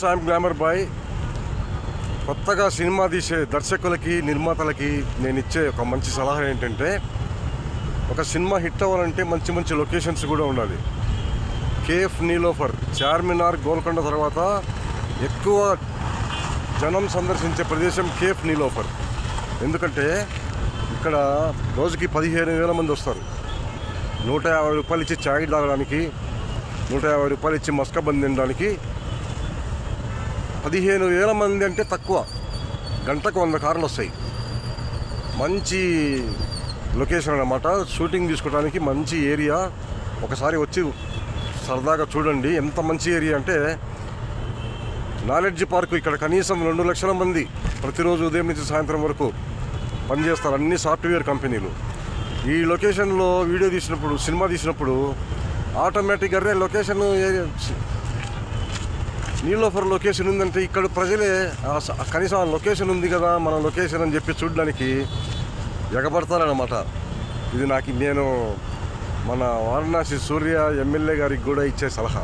సాయం glamour boy కొత్తగా cinema తీసే దర్శకులకి నిర్మాతలకి నేను ఇచ్చే ఒక మంచి సలహా ఏంటంటే ఒక సినిమా హిట్ అవ్వాలంటే మంచి మంచి లొకేషన్స్ కూడా ఉండాలి. కేఫ్ నీలోఫర్ చార్మినార్ గోల్కొండ తర్వాత ఎక్కువ జనం సందర్శించే ప్రదేశం కేఫ్ నీలోఫర్. ఎందుకంటే ఇక్కడ రోజుకి పదిహేను వేల మంది వస్తారు. నూట యాభై రూపాయలు ఇచ్చి చాయ్ తాగడానికి నూట యాభై రూపాయలు ఇచ్చి మస్కబంద్ తినడానికి పదిహేను వేల మంది అంటే తక్కువ. గంటకు వంద కార్లు వస్తాయి. మంచి లొకేషన్ అన్నమాట. షూటింగ్ తీసుకోవడానికి మంచి ఏరియా. ఒకసారి వచ్చి సరదాగా చూడండి. ఎంత మంచి ఏరియా అంటే నాలెడ్జ్ పార్క్ ఇక్కడ కనీసం రెండు లక్షల మంది ప్రతిరోజు ఉదయం నుంచి సాయంత్రం వరకు పనిచేస్తారు అన్ని సాఫ్ట్వేర్ కంపెనీలు. ఈ లొకేషన్లో వీడియో తీసినప్పుడు సినిమా తీసినప్పుడు ఆటోమేటిక్గా లొకేషన్ నీలోఫర్ లొకేషన్ ఉందంటే ఇక్కడ ప్రజలే కనీసం ఆ లొకేషన్ ఉంది కదా మన లొకేషన్ అని చెప్పి చూడడానికి ఎగబడతారనమాట ఇది నాకు నేను మన వారణాసి సూర్య ఎమ్మెల్యే గారికి కూడా ఇచ్చే సలహా.